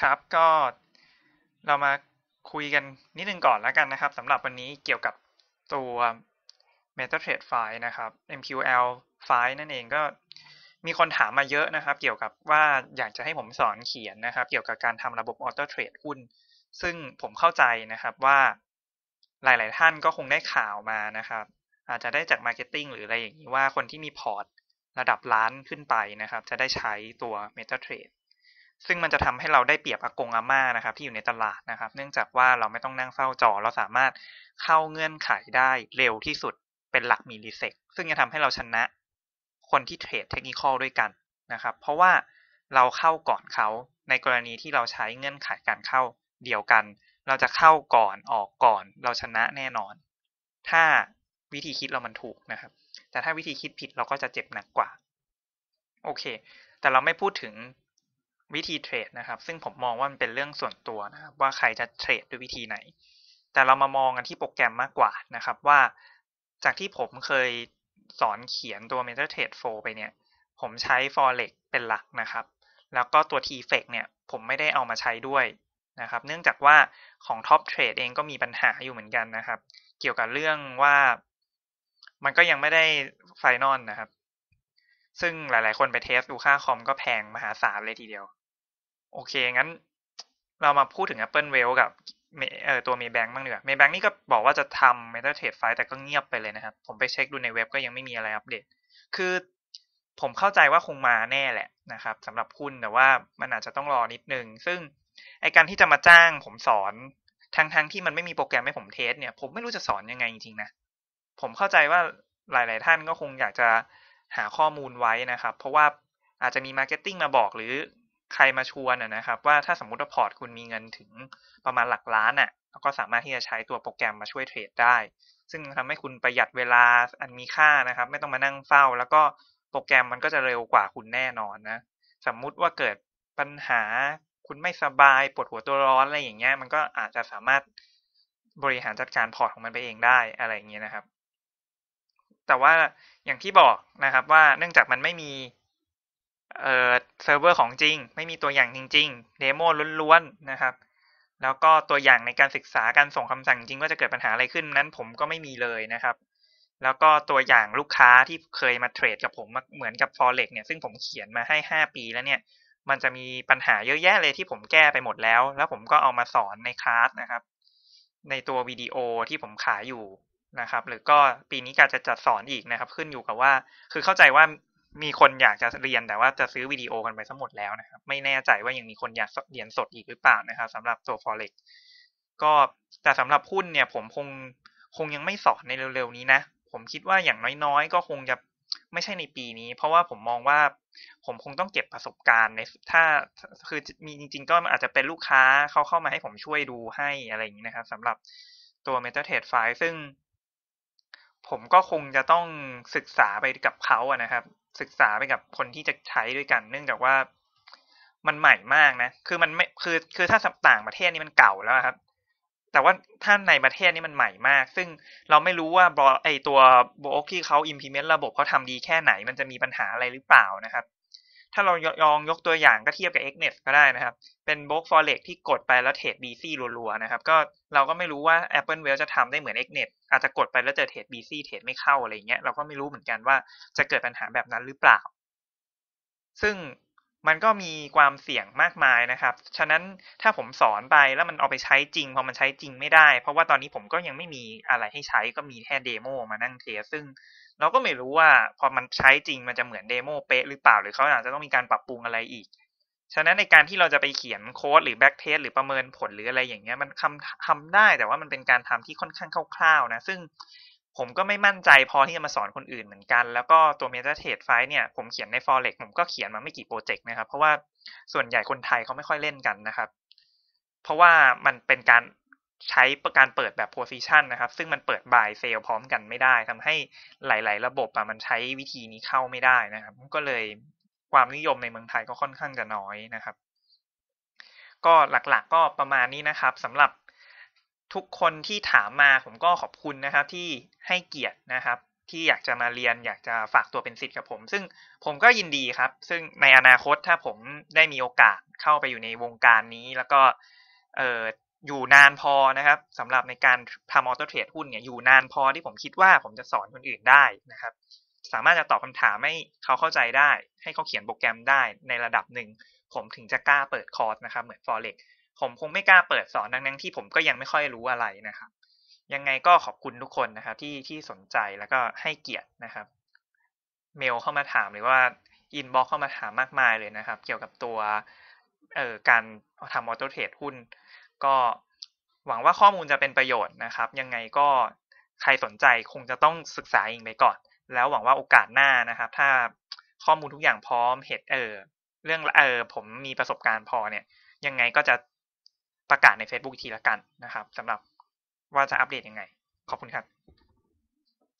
ครับก็เรามาคุยกันนิดนึงก่อนแล้วกันนะครับสำหรับวันนี้เกี่ยวกับตัว MetaTrader ไฟล์นะครับ MQL ไฟล์นั่นเองก็มีคนถามมาเยอะนะครับ เกี่ยวกับว่าอยากจะให้ผมสอนเขียนนะครับ เกี่ยวกับการทำระบบออโต้เทรดหุ้น ซึ่งผมเข้าใจนะครับว่าหลาย ๆ ท่านก็คงได้ข่าวมานะครับ อาจจะได้จากมาร์เก็ตติ้งหรืออะไรอย่างนี้ว่าคนที่มีพอร์ตระดับล้านขึ้นไปนะครับ จะได้ใช้ตัว MetaTrader ซึ่งมันจะทำให้เราได้เปรียบอากงอาม่านะครับ ที่อยู่ในตลาดนะครับ เนื่องจากว่าเราไม่ต้องนั่งเฝ้าจอ เราสามารถเข้าเงื่อนไขได้เร็วที่สุดเป็นหลักมิลลิเซกซึ่งจะทำให้เราชนะคนที่เทรดเทคนิคอลด้วยกันนะครับ เพราะว่าเราเข้าก่อนเขาในกรณีที่เราใช้เงื่อนไขการเข้าเดียวกัน เราจะเข้าก่อนออกก่อน เราชนะแน่นอน ถ้าวิธีคิดเรามันถูกนะครับ แต่ถ้าวิธีคิดผิดเราก็จะเจ็บหนักกว่า โอเค แต่เราไม่พูดถึง วิธีเทรดนะครับ ซึ่งผมมองว่ามันเป็นเรื่องส่วนตัวนะครับ ว่าใครจะเทรดด้วยวิธีไหน แต่เรามามองกันที่โปรแกรมมากกว่านะครับว่า จากที่ผมเคยสอนเขียนตัว MetaTrade 4ไปเนี่ย ผมใช้ Forex เป็นหลักนะครับ แล้วก็ตัว T-Fex เนี่ย ผมไม่ได้เอามาใช้ด้วยนะครับ เนื่องจากว่าของ Top Trade เองก็มีปัญหาอยู่เหมือนกันนะครับ เกี่ยวกับเรื่องว่ามันก็ยังไม่ได้ไฟนอลนะครับ ซึ่งหลาย ๆ คนไปเทสดูค่าคอมก็แพงมหาศาลเลยทีเดียว โอเค งั้น เรามาพูดถึง Apple w e l l กับเออตัว Maybank บ้างดีกว่า Maybank นี่ก็บอกว่าจะทำ MetaTrade ไฟล์แต่ก็เงียบไปเลยนะครับ ผมไปเช็คดูในเว็บก็ยังไม่มีอะไรอัปเดต คือผมเข้าใจว่าคงมาแน่แหละนะครับสำหรับหุ้นแต่ว่ามันอาจจะต้องรอนิดนึง ซึ่งไอการที่จะมาจ้างผมสอนทั้งๆทที่มันไม่มีโปรแกรมให้ผมเทสเนี่ย ผมไม่รู้จะสอนยังไงจริงๆนะ ผมเข้าใจว่าหลาย ๆ ท่านก็คงอยากจะ หาข้อมูลไว้นะครับ เพราะว่าอาจจะมีมาร์เก็ตติ้งมาบอกหรือใครมาชวนนะครับ ว่าถ้าสมมติว่าพอร์ตคุณมีเงินถึงประมาณหลักล้านอะก็สามารถที่จะใช้ตัวโปรแกรมมาช่วยเทรดได้ ซึ่งทำให้คุณประหยัดเวลาอันมีค่านะครับ ไม่ต้องมานั่งเฝ้า แล้วก็โปรแกรมมันก็จะเร็วกว่าคุณแน่นอนนะสมมุติว่าเกิดปัญหาคุณไม่สบายปวดหัวตัวร้อนอะไรอย่างเงี้ยมันก็อาจจะสามารถบริหารจัดการพอร์ตของมันไปเองได้อะไรอย่างเงี้ยนะครับ แต่ว่าอย่างที่บอกนะครับว่าเนื่องจากมันไม่มีเอ่อเซิร์ฟเวอร์ของจริง ไม่มีตัวอย่างจริง ๆ เดโมล้วนๆนะครับ แล้วก็ตัวอย่างในการศึกษาการส่งคำสั่งจริงว่าจะเกิดปัญหาอะไรขึ้นนั้นผมก็ไม่มีเลยนะครับ แล้วก็ตัวอย่างลูกค้าที่เคยมาเทรดกับผมเหมือนกับ forex เนี่ยซึ่งผมเขียนมาให้ห้าปีแล้วเนี่ย มันจะมีปัญหาเยอะแยะเลยที่ผมแก้ไปหมดแล้ว แล้วผมก็เอามาสอนในคลาสนะครับ ในตัววิดีโอที่ผมขายอยู่ นะครับ หรือก็ปีนี้การจะจัดสอนอีกนะครับ ขึ้นอยู่กับว่า คือเข้าใจว่ามีคนอยากจะเรียนแต่ว่าจะซื้อวิดีโอกันไปทั้งหมดแล้วนะครับ ไม่แน่ใจว่ายังมีคนอยากเรียนสดอีกหรือเปล่านะครับสำหรับตัว forex ก็แต่สำหรับหุ้นเนี่ย ผมคงคงยังไม่สอนในเร็วๆนี้นะ ผมคิดว่าอย่างน้อยๆ ก็คงจะไม่ใช่ในปีนี้ เพราะว่าผมมองว่าผมคงต้องเก็บประสบการณ์ในถ้าคือมีจริง ๆ ก็อาจจะเป็นลูกค้าเขาเข้ามาให้ผมช่วยดูให้อะไรอย่างนี้นะครับสำหรับตัว MetaTrade 5ซึ่ง ผมก็คงจะต้องศึกษาไปกับเขาอะนะครับ ศึกษาไปกับคนที่จะใช้ด้วยกัน เนื่องจากว่ามันใหม่มากนะ คือมันไม่คือคือถ้าต่างประเทศนี่มันเก่าแล้วครับ แต่ว่าถ้าในประเทศนี่มันใหม่มาก ซึ่งเราไม่รู้ว่าบอไอตัวโบล็อกที่เขา implement ระบบเขาทำดีแค่ไหน มันจะมีปัญหาอะไรหรือเปล่านะครับ ถ้าเรายองยกตัวอย่างก็เทียบกับ Xnet ก็ได้นะครับ เป็นบล็อก Forex ที่กดไปแล้วเทรด BC รัวๆนะครับ ก็เราก็ไม่รู้ว่า Apple w e l l จะทำได้เหมือน Xnet อาจจะกดไปแล้วเจอเทรด BC เทรดไม่เข้าอะไรเงี้ย เราก็ไม่รู้เหมือนกันว่าจะเกิดปัญหาแบบนั้นหรือเปล่า ซึ่งมันก็มีความเสี่ยงมากมายนะครับ ฉะนั้นถ้าผมสอนไปแล้วมันเอาไปใช้จริง พอมันใช้จริงไม่ได้ เพราะว่าตอนนี้ผมก็ยังไม่มีอะไรให้ใช้ก็มีแค่เดโมมานั่งเทสซึ่ง เราก็ไม่รู้ว่าพอมันใช้จริงมันจะเหมือนเดโมเป๊ะหรือเปล่าหรือเขาอาจจะต้องมีการปรับปรุงอะไรอีก ฉะนั้นในการที่เราจะไปเขียนโค้ดหรือแบ็กเทสหรือประเมินผลหรืออะไรอย่างเงี้ย มันทำทำได้แต่ว่ามันเป็นการทำที่ค่อนข้างคร่าวๆนะ ซึ่งผมก็ไม่มั่นใจพอที่จะมาสอนคนอื่นเหมือนกัน แล้วก็ตัว MetaTrade ไฟเนี่ยผมเขียนใน Forex ผมก็เขียนมาไม่กี่โปรเจกต์นะครับ เพราะว่าส่วนใหญ่คนไทยเขาไม่ค่อยเล่นกันนะครับ เพราะว่ามันเป็นการ ใช้การเปิดแบบ position นะครับ ซึ่งมันเปิด buy sell พร้อมกันไม่ได้ทำให้หลาย ๆ ระบบอะมันใช้วิธีนี้เข้าไม่ได้นะครับ ก็เลยความนิยมในเมืองไทยก็ค่อนข้างจะน้อยนะครับ ก็หลักๆก็ประมาณนี้นะครับสำหรับทุกคนที่ถามมาผมก็ขอบคุณนะครับ ที่ให้เกียรตินะครับ ที่อยากจะมาเรียนอยากจะฝากตัวเป็นสิทธิ์กับผม ซึ่งผมก็ยินดีครับ ซึ่งในอนาคตถ้าผมได้มีโอกาสเข้าไปอยู่ในวงการนี้ แล้วก็เออ อยู่นานพอนะครับสำหรับในการทำออโต้เทรดหุ้นเนี่ยอยู่นานพอที่ผมคิดว่าผมจะสอนคนอื่นได้นะครับ สามารถจะตอบคำถามให้เขาเข้าใจได้ ให้เขาเขียนโปรแกรมได้ในระดับหนึ่ง ผมถึงจะกล้าเปิดคอร์สนะครับ เหมือน forex ผมคงไม่กล้าเปิดสอนดังนั้นที่ผมก็ยังไม่ค่อยรู้อะไรนะครับ ยังไงก็ขอบคุณทุกคนนะครับ ที่ที่สนใจแล้วก็ให้เกียรตินะครับ เมลเข้ามาถามหรือว่าอินบ็อกเข้ามาถามมากมายเลยนะครับ เกี่ยวกับตัวเอ่อการทำออโต้เทรดหุ้น ก็หวังว่าข้อมูลจะเป็นประโยชน์นะครับ ยังไงก็ใครสนใจคงจะต้องศึกษาเองไปก่อน แล้วหวังว่าโอกาสหน้านะครับ ถ้าข้อมูลทุกอย่างพร้อมเหตุเออเรื่องเออผมมีประสบการณ์พอเนี่ย ยังไงก็จะประกาศใน Facebook อีกทีละกันนะครับสำหรับว่าจะอัปเดตยังไง ขอบคุณครับ